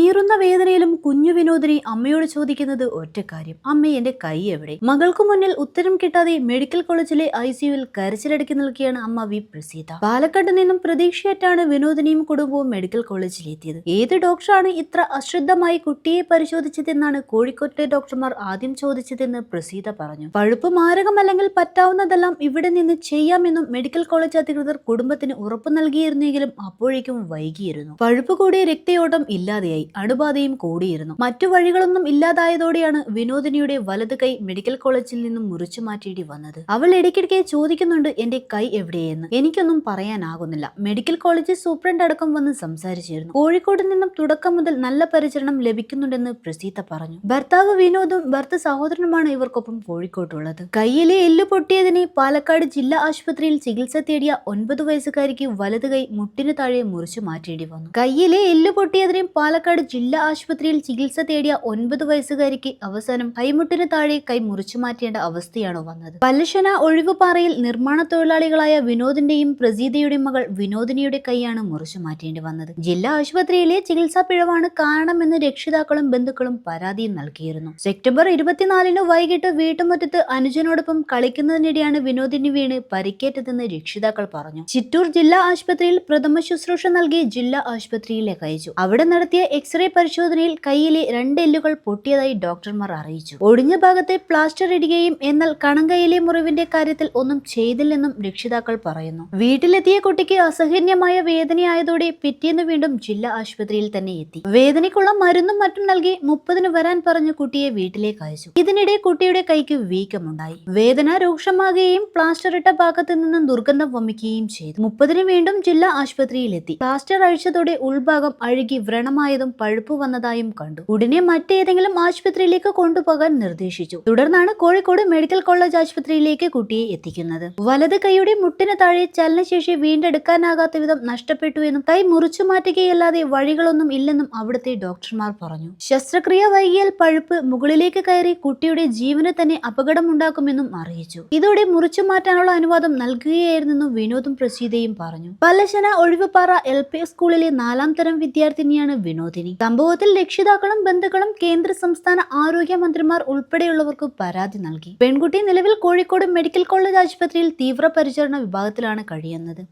നീറുന്ന വേദനയിലും കുഞ്ഞു വിനോദിനി അമ്മയോട് ചോദിക്കുന്നത് ഒറ്റ കാര്യം. അമ്മ എന്റെ കൈ എവിടെ? മകൾക്ക് മുന്നിൽ ഉത്തരം കിട്ടാതെ മെഡിക്കൽ കോളേജിലെ ഐ സിയുവിൽ കരച്ചിലടക്കി നിൽക്കുകയാണ് അമ്മ വി. പ്രസീത. പാലക്കാട് നിന്നും പ്രതീക്ഷയായിട്ടാണ് വിനോദിനിയും കുടുംബവും മെഡിക്കൽ കോളേജിൽ എത്തിയത് ഏത് ഡോക്ടറാണ് ഇത്ര അശ്രദ്ധമായി കുട്ടിയെ പരിശോധിച്ചതെന്നാണ് കോഴിക്കോട്ടെ ഡോക്ടർമാർ ആദ്യം ചോദിച്ചതെന്ന് പ്രസീത പറഞ്ഞു. പഴുപ്പ് മാരകമല്ലെങ്കിൽ പറ്റാവുന്നതെല്ലാം ഇവിടെ നിന്ന് ചെയ്യാമെന്നും മെഡിക്കൽ കോളേജ് അധികൃതർ കുടുംബത്തിന് ഉറപ്പു നൽകിയിരുന്നെങ്കിലും അപ്പോഴേക്കും വൈകിയിരുന്നു. പഴുപ്പ് കൂടിയ രക്തയോട്ടം ഇല്ലാതെയായി. അണുബാധയും കൂടിയിരുന്നു. മറ്റു വഴികളൊന്നും ഇല്ലാതായതോടെയാണ് വിനോദിനിയുടെ വലത് കൈ മെഡിക്കൽ കോളേജിൽ നിന്നും മുറിച്ചു മാറ്റേണ്ടി വന്നത്. അവൾ ഇടയ്ക്കിടയ്ക്ക് ചോദിക്കുന്നുണ്ട് എന്റെ കൈ എവിടെയെന്ന്? എനിക്കൊന്നും പറയാനാകുന്നില്ല. മെഡിക്കൽ കോളേജ് സൂപ്രണ്ട് അടക്കം വന്ന് സംസാരിച്ചിരുന്നു. കോഴിക്കോട് നിന്നും തുടക്കം മുതൽ നല്ല പരിചരണം ലഭിക്കുന്നുണ്ടെന്ന് പ്രസീത പറഞ്ഞു. ഭർത്താവ് വിനോദും ഭർത്ത സഹോദരനുമാണ് ഇവർക്കൊപ്പം കോഴിക്കോട്ടുള്ളത്. കൈയിലെ എല്ല് പൊട്ടിയതിനെ പാലക്കാട് ജില്ലാ ആശുപത്രിയിൽ ചികിത്സ തേടിയ ഒൻപത് വയസ്സുകാരിക്ക് വലത് കൈ മുട്ടിന് താഴെ മുറിച്ചു മാറ്റേണ്ടി വന്നു. കയ്യിലെ എല്ല് പൊട്ടിയതിനെ പാലക്കാട് ജില്ലാ ആശുപത്രിയിൽ ചികിത്സ തേടിയ ഒൻപത് വയസ്സുകാരിക്ക് അവസാനം കൈമുട്ടിന് താഴെ കൈ മുറിച്ചു മാറ്റേണ്ട അവസ്ഥയാണ് വന്നത്. പല്ലശന ഒഴിവുപാറയിൽ നിർമ്മാണ തൊഴിലാളികളായ വിനോദിന്റെയും പ്രസീതയുടെയും മകൾ വിനോദിനിയുടെ കൈയാണ് മുറിച്ചു മാറ്റേണ്ടി വന്നത്. ജില്ലാ ആശുപത്രിയിലെ ചികിത്സാ പിഴവാണ് കാരണമെന്ന് രക്ഷിതാക്കളും ബന്ധുക്കളും പരാതി നൽകിയിരുന്നു. സെപ്റ്റംബർ ഇരുപത്തിനാലിന് വൈകിട്ട് വീട്ടുമുറ്റത്ത് അനുജനോടൊപ്പം കളിക്കുന്നതിനിടെയാണ് വിനോദിനി വീണ് പരിക്കേറ്റതെന്ന് രക്ഷിതാക്കൾ പറഞ്ഞു. ചിറ്റൂർ ജില്ലാ ആശുപത്രിയിൽ പ്രഥമ ശുശ്രൂഷ നൽകി ജില്ലാ ആശുപത്രിയിലേക്ക് അയച്ചു. അവിടെ നടത്തിയ എക്സ്റേ പരിശോധനയിൽ കയ്യിലെ രണ്ട് എല്ലുകൾ പൊട്ടിയതായി ഡോക്ടർമാർ അറിയിച്ചു. ഒടിഞ്ഞ ഭാഗത്തെ പ്ലാസ്റ്റർ ഇടുകയും എന്നാൽ കണങ്കയിലെ മുറിവിന്റെ കാര്യത്തിൽ ഒന്നും ചെയ്തില്ലെന്നും രക്ഷിതാക്കൾ പറയുന്നു. വീട്ടിലെത്തിയ കുട്ടിക്ക് അസഹനീയമായ വേദനയായതോടെ പിറ്റേന്ന് വീണ്ടും ജില്ലാ ആശുപത്രിയിൽ തന്നെ എത്തി. വേദനയ്ക്കുള്ള മരുന്നും മറ്റും നൽകി മുപ്പതിന് വരാൻ പറഞ്ഞ കുട്ടിയെ വീട്ടിലേക്ക് അയച്ചു. ഇതിനിടെ കുട്ടിയുടെ കൈക്ക് വീക്കമുണ്ടായി. വേദന രൂക്ഷമാകുകയും പ്ലാസ്റ്റർ ഇട്ട ഭാഗത്ത് നിന്നും ദുർഗന്ധം വമിക്കുകയും ചെയ്തു. മുപ്പതിന് വീണ്ടും ജില്ലാ ആശുപത്രിയിലെത്തി. പ്ലാസ്റ്റർ അഴിച്ചതോടെ ഉൾഭാഗം അഴുകി വ്രണമായതും പഴുപ്പ് വന്നതായും കണ്ടു. ഉടനെ മറ്റേതെങ്കിലും ആശുപത്രിയിലേക്ക് കൊണ്ടുപോകാൻ നിർദ്ദേശിച്ചു. തുടർന്നാണ് കോഴിക്കോട് മെഡിക്കൽ കോളേജ് ആശുപത്രിയിലേക്ക് കുട്ടിയെ എത്തിക്കുന്നത്. വലത് കൈയുടെ മുട്ടിന് താഴെ ചലനശേഷി വീണ്ടെടുക്കാനാകാത്ത വിധം നഷ്ടപ്പെട്ടു എന്നും കൈ മുറിച്ചു മാറ്റുകയല്ലാതെ വഴികളൊന്നും ഇല്ലെന്നും അവിടുത്തെ ഡോക്ടർമാർ പറഞ്ഞു. ശസ്ത്രക്രിയ വൈകിയാൽ പഴുപ്പ് മുകളിലേക്ക് കയറി കുട്ടിയുടെ ജീവന് തന്നെ അപകടമുണ്ടാക്കുമെന്നും അറിയിച്ചു. ഇതോടെ മുറിച്ചു മാറ്റാനുള്ള അനുവാദം നൽകുകയായിരുന്നെന്നും വിനോദും പ്രസീതയും പറഞ്ഞു. പല്ലശന ഒഴിവുപാറ എൽ പി സ്കൂളിലെ നാലാം തരം വിദ്യാർത്ഥിനിയാണ് വിനോദിനി സംഭവത്തിൽ രക്ഷിതാക്കളും ബന്ധുക്കളും കേന്ദ്ര സംസ്ഥാന ആരോഗ്യ മന്ത്രിമാർ ഉൾപ്പെടെയുള്ളവർക്ക് പരാതി നൽകി. പെൺകുട്ടി നിലവിൽ കോഴിക്കോട് മെഡിക്കൽ കോളേജ് ആശുപത്രിയിൽ തീവ്രപരിചരണ വിഭാഗത്തിലാണ് കഴിയുന്നത്.